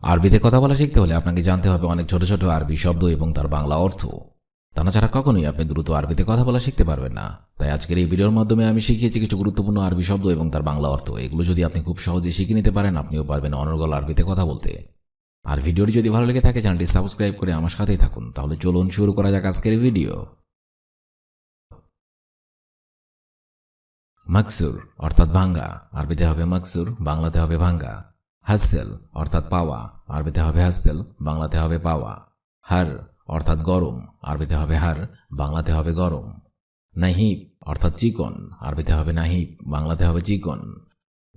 আরবিতে কথা বলা শিখতে হলে আপনাকে জানতে হবে অনেক ছোট ছোট আরবি শব্দ এবং তার বাংলা অর্থ। তা না ছাড়া কখনোই আপনি দ্রুত আরবিতে কথা বলা শিখতে পারবেন না। তাই আজকের এই ভিডিওর মাধ্যমে আমি শিখিয়েছি কিছু গুরুত্বপূর্ণ আরবি শব্দ এবং তার বাংলা অর্থ। এগুলো যদি আপনি খুব সহজে শিখে নিতে পারেন, আপনিও পারবেন অনর্গল আরবিতে কথা বলতে। আর ভিডিওটি যদি ভালো লেগে থাকে, চ্যানেলটি সাবস্ক্রাইব করে আমার সাথেই থাকুন। তাহলে চলুন শুরু করা যাক আজকের ভিডিও। মাকসুর, অর্থাৎ ভাঙ্গা। আরবিতে হবে মাকসুর, বাংলাতে হবে ভাঙ্গা। হাসেল, অর্থাৎ পাওয়া, আরবিতে হবে হাসেল, বাংলাতে হবে পাওয়া। হার, অর্থাৎ গরম, আরবিতে হবে হার, বাংলাতে হবে গরম। নাহিব, অর্থাৎ চিকন, আরবিতে হবে নাহিব, বাংলাতে হবে চিকন।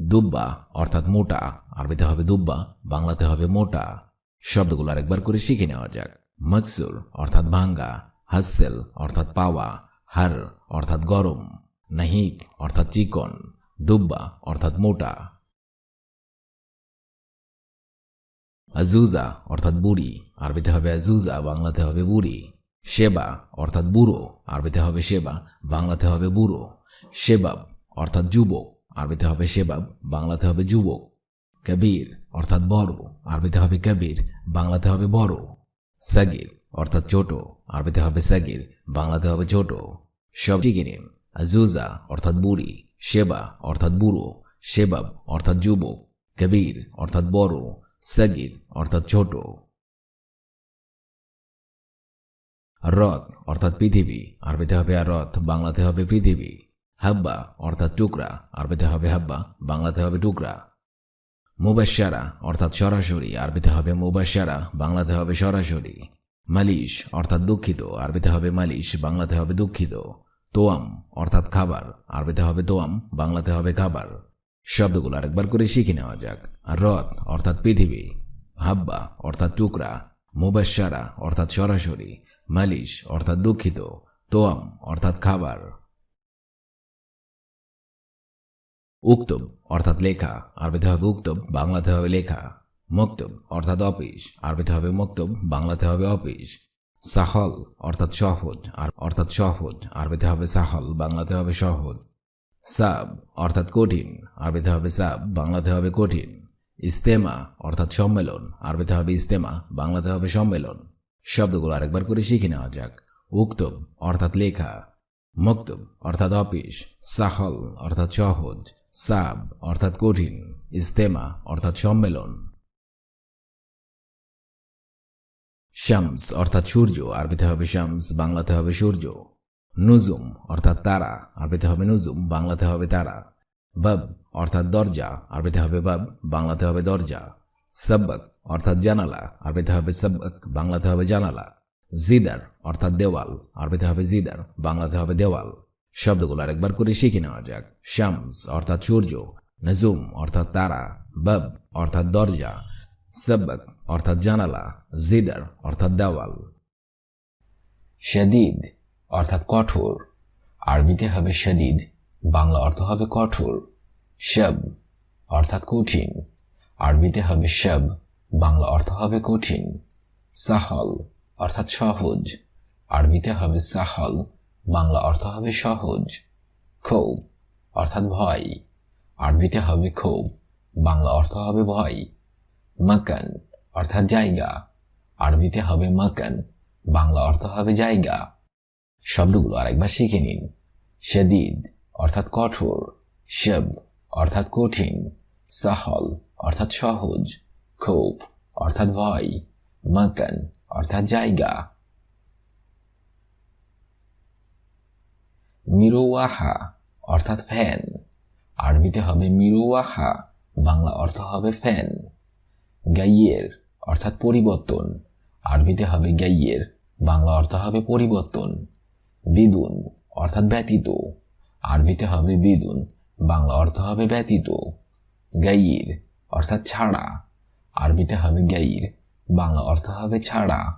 দুব্বা, অর্থাৎ মোটা, আরবিতে হবে দুব্বা, বাংলাতে হবে মোটা। শব্দগুলো আরেকবার করে শিখে নেওয়া যাক। মকসুর, অর্থাৎ ভাঙ্গা। হাসেল, অর্থাৎ পাওয়া। হার, অর্থাৎ গরম। নাহিব, অর্থাৎ চিকন। দুব্বা, অর্থাৎ মোটা। আজুজা অর্থাৎ বুড়ি, আরবিতে হবে আজুজা বাংলাতে হবে বুড়ি। সেবা অর্থাৎ বুড়ো, আরবিতে হবে সেবা বাংলাতে হবে বুড়ো। সেবাব অর্থাৎ যুবক, আরবিতে হবে সেবাব বাংলাতে হবে যুবক। কবির অর্থাৎ বড়, আরবিতে হবে কবির বাংলাতে হবে বড়। সাগির অর্থাৎ ছোট, আরবিতে হবে সাগির বাংলাতে হবে ছোট। সব নিন আজুজা অর্থাৎ বুড়ি। সেবা অর্থাৎ বুড়ো। সেবাব অর্থাৎ যুবক। কবির অর্থাৎ বড়। সাগির অর্থাৎ ছোট। রথ, অর্থাৎ পৃথিবী, আরবিতে হবে আর রথ, বাংলাতে হবে পৃথিবী। হাব্বা, অর্থাৎ টুকরা, আরবিতে হবে হাব্বা, বাংলাতে হবে টুকরা। মুবাসারা অর্থাৎ সরাসরি, আরবিতে হবে মুবাসারা বাংলাতে হবে সরাসরি। মালিশ, অর্থাৎ দুঃখিত, আরবিতে হবে মালিশ, বাংলাতে হবে দুঃখিত। তোয়াম, অর্থাৎ খাবার, আরবিতে হবে তোয়াম, বাংলাতে হবে খাবার। শব্দগুলো আরেকবার করে শিখে নেওয়া যাক। রথ অর্থাৎ পৃথিবী, হাব্বা অর্থাৎ টুকরা মুবাসারা অর্থাৎ সরাসরি, মালিশ অর্থাৎ দুঃখিত, তোয়াম অর্থাৎ খাবার। উক্তব অর্থাৎ লেখা, আরবিতে হবে উক্তব বাংলাতে হবে লেখা। মক্তব অর্থাৎ অফিস, আরবিতে হবে মক্তব বাংলাতে হবে অফিস। সাহল অর্থাৎ সহজ, আর অর্থাৎ সহজ, আরবিতে হবে সাহল, বাংলাতে হবে সহজ। সাব অর্থাৎ কঠিন, আরবিতে হবে সাব, বাংলাতে হবে কঠিন। ইস্তেমা অর্থাৎ সম্মেলন, আরবিতে হবে ইস্তেমা, বাংলাতে হবে সম্মেলন। শব্দগুলো আরেকবার করে শিখে নেওয়া যাক। উক্তব অর্থাৎ লেখা, মক্তব অর্থাৎ অফিস, সাহল অর্থাৎ সহজ, সাব অর্থাৎ কঠিন, ইস্তেমা অর্থাৎ সম্মেলন। শামস অর্থাৎ সূর্য, আরবিতে হবে শামস, বাংলাতে হবে সূর্য। নুজুম, অর্থাৎ তারা, আরবিতে হবে নুজুম, বাংলাতে হবে তারা। বাব, অর্থাৎ দরজা, আরবিতে হবে বাব, বাংলাতে হবে দরজা। সাব্বাক, অর্থাৎ জানালা, আরবিতে হবে সাব্বাক, বাংলাতে হবে জানালা। জিদার, অর্থাৎ দেওয়াল, আরবিতে হবে জিদার, বাংলাতে হবে দেওয়াল। শব্দগুলো আরেকবার করে শিখে নেওয়া যাক। শামস, অর্থাৎ সূর্য। নজুম, অর্থাৎ তারা। বাব, অর্থাৎ দরজা। সাব্বাক, অর্থাৎ জানালা। জিদার, অর্থাৎ দেওয়াল। শাদিদ অর্থাৎ কঠোর। আরবিতে হবে শাদিদ, বাংলা অর্থ হবে কঠোর। শব, অর্থাৎ কঠিন। আরবিতে হবে শব, বাংলা অর্থ হবে কঠিন। সাহল, অর্থাৎ সহজ। আরবিতে হবে সাহল, বাংলা অর্থ হবে সহজ। ক্ষোভ, অর্থাৎ ভয়। আরবিতে হবে ক্ষোভ, বাংলা অর্থ হবে ভয়। মাকান, অর্থাৎ জায়গা। আরবিতে হবে মাকান, বাংলা অর্থ হবে জায়গা। শব্দগুলো আরেকবার শিখে নিন। শদিদ অর্থাৎ কঠোর, শব অর্থাৎ কঠিন, সাহল অর্থাৎ সহজ ক্ষোভ অর্থাৎ ভয়, মাকান অর্থাৎ জায়গা। মিরোয়াহা অর্থাৎ ফ্যান, আরবিতে হবে মিরোয়াহা বাংলা অর্থ হবে ফ্যান। গাইয়ের অর্থাৎ পরিবর্তন, আরবিতে হবে গাইয়ের, বাংলা অর্থ হবে পরিবর্তন। বিদুন, অর্থাৎ ব্যতীত। আরবিতে হবে বিদুন, বাংলা অর্থ হবে ব্যতীত। গাইর, অর্থাৎ ছাড়া। আরবিতে হবে গাইর, বাংলা অর্থ হবে ছাড়া।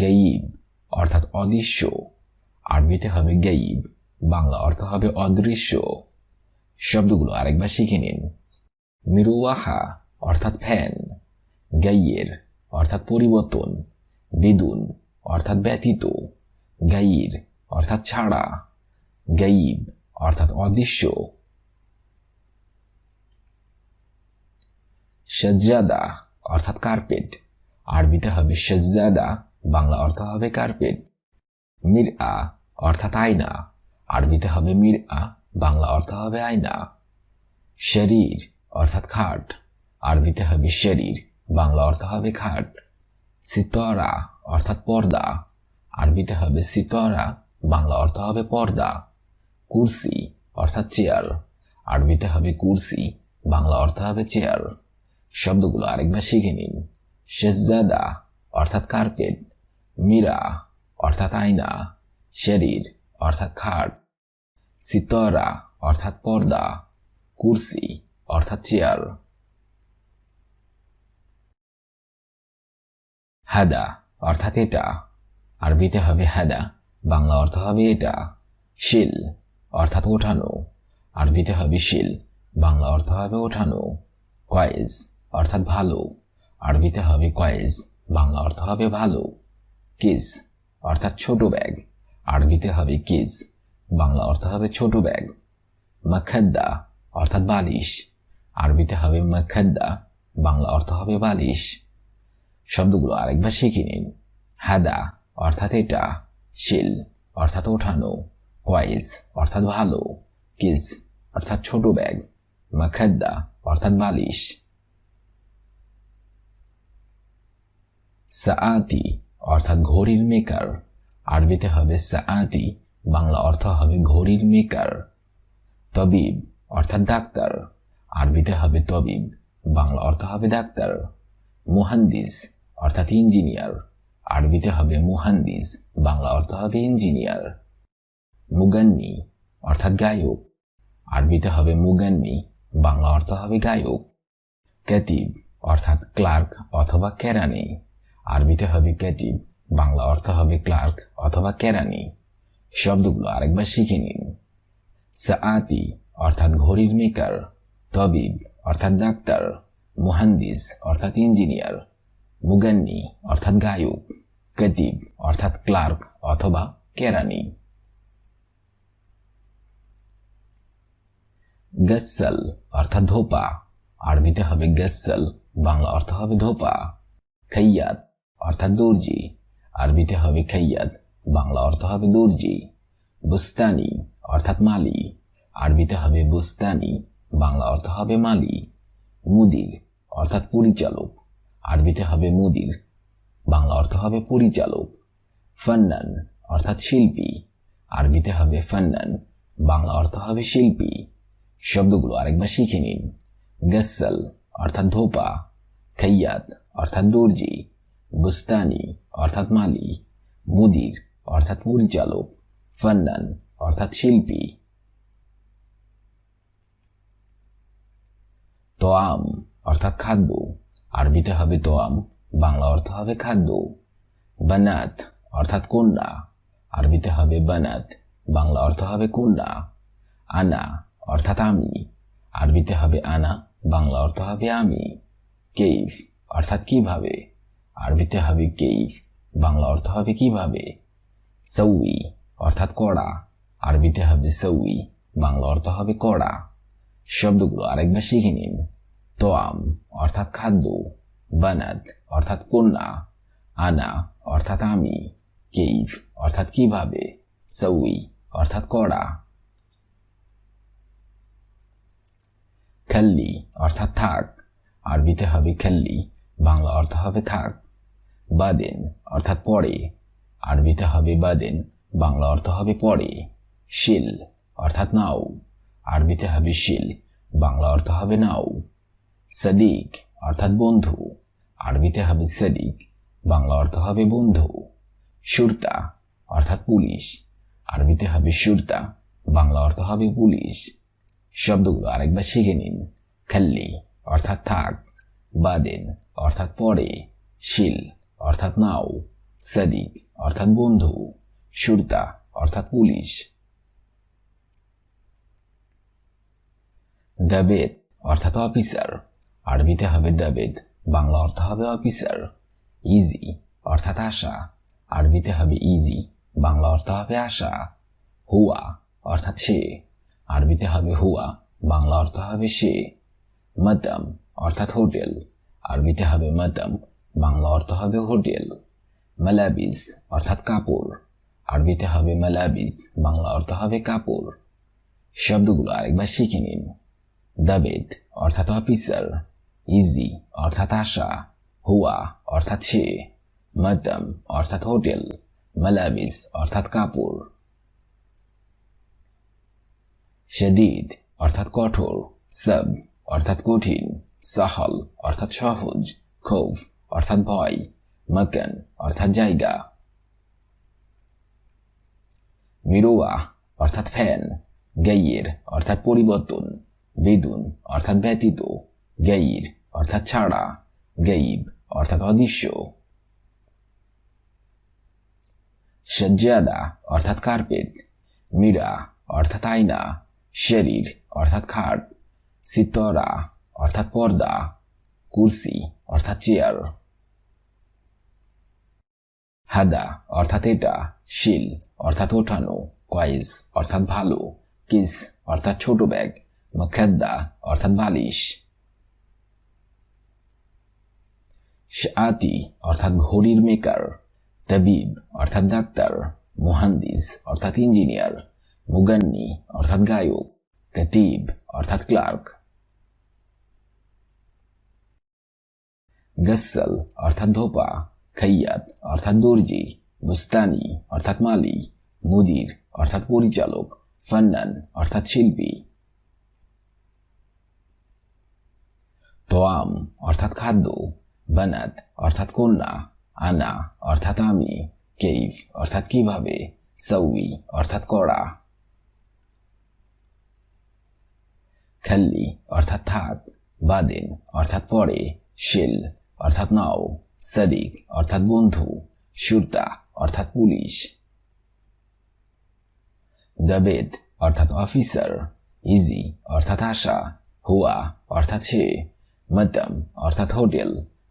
গাইব, অর্থাৎ অদৃশ্য। আরবিতে হবে গাইব, বাংলা অর্থ হবে অদৃশ্য। শব্দগুলো আরেকবার শিখে নিন। মিরুয়াহা, অর্থাৎ ফ্যান। গাইয়ের, অর্থাৎ পরিবর্তন। বিদুন, অর্থাৎ ব্যতীত। গাইর, অর্থাৎ ছাড়া। গাইব, অর্থাৎ অদৃশ্য। সাজ্জাদা, অর্থাৎ কার্পেট। আরবিতে হবে শেজাদা বাংলা অর্থ হবে কার্পেট। মির আ অর্থাৎ আয়না। আরবিতে হবে মির আ বাংলা অর্থ হবে আয়না। শরীর, অর্থাৎ খাট। আরবিতে হবে শরীর, বাংলা অর্থ হবে খাট। সিতরা, অর্থাৎ পর্দা। আরবিতে হবে সিতরা, বাংলা অর্থ হবে পর্দা, কুরসি অর্থাৎ চেয়ার। আরবিতে হবে কুরসি, বাংলা অর্থ হবে চেয়ার। শব্দগুলো আরেকবার শিখে নিন। শেজাদা অর্থাৎ কার্পেট, মীরা অর্থাৎ আয়না, শরীর অর্থাৎ খাট, সিতরা অর্থাৎ পর্দা, কুরসি অর্থাৎ চেয়ার। হাদা অর্থাৎ এটা আরবিতে হবে হাদা, বাংলা অর্থ হবে এটা, শিল, অর্থাৎ ওঠানো আরবিতে হবে শিল, বাংলা অর্থ হবে ওঠানো কয়েজ, অর্থাৎ ভালো। আরবিতে হবে কয়েজ, বাংলা অর্থ হবে ভালো। কিস, অর্থাৎ ছোট ব্যাগ। আরবিতে হবে কিস, বাংলা অর্থ হবে ছোট ব্যাগ। মাখাদ্দা, অর্থাৎ বালিশ। আরবিতে হবে মাখাদ্দা, বাংলা অর্থ হবে বালিশ। শব্দগুলো আরেকবার শিখে নিন। হাদা অর্থাৎ এটা, শিল, অর্থাৎ ওঠানো কয়েস অর্থাৎ ভালো কিস অর্থাৎ ছোট ব্যাগ মাখাদ্দা অর্থাৎ বালিশ সাআতি অর্থাৎ ঘড়ির মেকার আরবিতে হবে সাআতি বাংলা অর্থ হবে ঘড়ির মেকার তবিব, অর্থাৎ ডাক্তার, আরবিতে হবে তবিব, বাংলা অর্থ হবে ডাক্তার। মুহান্দিস অর্থাৎ ইঞ্জিনিয়ার আরবিতে হবে মুহান্দিস, বাংলা অর্থ হবে ইঞ্জিনিয়ার। মুগান্নি, অর্থাৎ গায়ক। আরবিতে হবে মুগান্নি, বাংলা অর্থ হবে গায়ক। ক্যাতিব, অর্থাৎ ক্লার্ক অথবা কেরানি। আরবিতে হবে ক্যাতিব, বাংলা অর্থ হবে ক্লার্ক অথবা কেরানি। শব্দগুলো আরেকবার শিখে নিন। সাআতি, অর্থাৎ ঘড়ির মেকার। তবিব, অর্থাৎ ডাক্তার। মুহান্দিস, অর্থাৎ ইঞ্জিনিয়ার। মুগান্নি অর্থাৎ গায়ক কতিব অর্থাৎ ক্লার্ক অথবা কেরানি গসল অর্থাৎ ধোপা, আরবিতে হবে গসল বাংলা অর্থ হবে ধোপা। খৈয়াত অর্থাৎ দর্জি, আরবিতে হবে খৈয়াত বাংলা অর্থ হবে দর্জি। বুস্তানি অর্থাৎ মালি, আরবিতে হবে বুস্তানি বাংলা অর্থ হবে মালি। মুদির অর্থাৎ পরিচালক। আরবিতে হবে মুদির, বাংলা অর্থ হবে পরিচালক, ফান্নান অর্থাৎ শিল্পী, আরবিতে হবে ফান্নান, বাংলা অর্থ হবে শিল্পী। শব্দগুলো আরেকবার শিখে নিন। গসল অর্থাৎ ধোপা খৈয়াত অর্থাৎ দর্জি বুস্তানি অর্থাৎ মালি, মুদির অর্থাৎ পরিচালক, ফান্নান অর্থাৎ শিল্পী। তোয়াম অর্থাৎ খাদ্য। আরবিতে হবে তোয়াম, বাংলা অর্থ হবে খাদ্য। বানাত, অর্থাৎ কন্যা আরবিতে হবে বানাত, বাংলা অর্থ হবে কন্যা আনা, অর্থাৎ আমি। আরবিতে হবে আনা, বাংলা অর্থ হবে আমি। কেইফ, অর্থাৎ কীভাবে। আরবিতে হবে কেইফ, বাংলা অর্থ হবে কীভাবে। সৌই, অর্থাৎ কড়া। আরবিতে হবে সৌই, বাংলা অর্থ হবে কড়া। শব্দগুলো আরেকবার শিখে নিন। তোয়াম, অর্থাৎ খাদ্য, বানাত, অর্থাৎ কন্যা, আনা, অর্থাৎ আমি, কেইফ, অর্থাৎ কীভাবে, সৌই, অর্থাৎ কড়া। খেল্লি, অর্থাৎ থাক, আরবিতে হবে খেল্লি, বাংলা অর্থ হবে থাক। বাদেন, অর্থাৎ পরে আরবিতে হবে বাদেন, বাংলা অর্থ হবে পরে শিল, অর্থাৎ নাও, আরবিতে হবে শিল, বাংলা অর্থ হবে নাও। সদিক, অর্থাৎ বন্ধু। আরবিতে হবে সদিক, বাংলা অর্থ হবে বন্ধু। সুরতা, অর্থাৎ পুলিশ। আরবিতে হবে সুরতা, বাংলা অর্থ হবে পুলিশ। শব্দগুলো আরেকবার শিখে নিন। খাল্লি, অর্থাৎ থাক। বাদেন, অর্থাৎ পরে শিল, অর্থাৎ নাও। সদিক, অর্থাৎ বন্ধু। সুরতা, অর্থাৎ পুলিশ। দ্য দাবেদ অর্থাৎ অফিসার। আরবিতে হবে দাবেদ, বাংলা অর্থ হবে অফিসার ইজি অর্থাৎ আশা। আরবিতে হবে ইজি বাংলা অর্থ হবে আশা। হুয়া, অর্থাৎ সে। আরবিতে হবে হুয়া, বাংলা অর্থ হবে সে। মতাম, অর্থাৎ হোটেল। আরবিতে হবে মাতাম, বাংলা অর্থ হবে হোটেল। মালাবিস, অর্থাৎ কাপড়। আরবিতে হবে মালাবিস, বাংলা অর্থ হবে কাপড়। শব্দগুলো আরেকবার শিখে নিন। দাবেদ, অর্থাৎ অফিসার। ইজি অর্থাৎ আশা, হুয়া, অর্থাৎ সে মাতাম অর্থাৎ হোটেল, মালাবিস, অর্থাৎ কাপড়। শদীদ, অর্থাৎ কঠোর, সব, অর্থাৎ কঠিন, সাহল, অর্থাৎ সহজ ক্ষোভ অর্থাৎ ভয়, মাকান, অর্থাৎ জায়গা। মিরোয়া, অর্থাৎ ফ্যান, গাইয়ের, অর্থাৎ পরিবর্তন, বেদুন, অর্থাৎ ব্যতীত। গাইর, অর্থাৎ ছাড়া, গাইব, অর্থাৎ অদৃশ্য। সজ্জাদা, অর্থাৎ কার্পেট। মীরা, অর্থাৎ আয়না। শরীর, অর্থাৎ খাট। সিতরা, অর্থাৎ পর্দা। কুরসি, অর্থাৎ চেয়ার। হাদা, অর্থাৎ এটা। শিল, অর্থাৎ ওঠানো। কয়েস অর্থাৎ ভালো। কিস, অর্থাৎ ছোট ব্যাগ। মখাদ্দা অর্থাৎ বালিশ। শাতি, অর্থাৎ ঘড়ির মেকার তাবিব, অর্থাৎ ডাক্তার, মুহান্দিস, অর্থাৎ ইঞ্জিনিয়ার মুগান্নি, অর্থাৎ গায়ক, কাতিব, অর্থাৎ ক্লার্ক গসল অর্থাৎ ধোপা খৈয়াত অর্থাৎ দর্জি, বুস্তানি, অর্থাৎ মালি, মুদির, অর্থাৎ পরিচালক, ফান্নান, অর্থাৎ শিল্পী. তোয়াম, অর্থাৎ খাদ্য বানাত, অর্থাৎ কন্যা, আনা, অর্থাৎ আমি, কেইফ, অর্থাৎ কীভাবে সৌই অর্থাৎ করা খাল্লি, অর্থাৎ থাক, বাদেন, অর্থাৎ পরে শিল, অর্থাৎ নাও, সাদিক, অর্থাৎ বন্ধু, সুরতা, অর্থাৎ পুলিশ। দাবেদ, অর্থাৎ অফিসার, ইজি, অর্থাৎ আশা, হুয়া, অর্থাৎ সে, মাতাম, অর্থাৎ হোটেল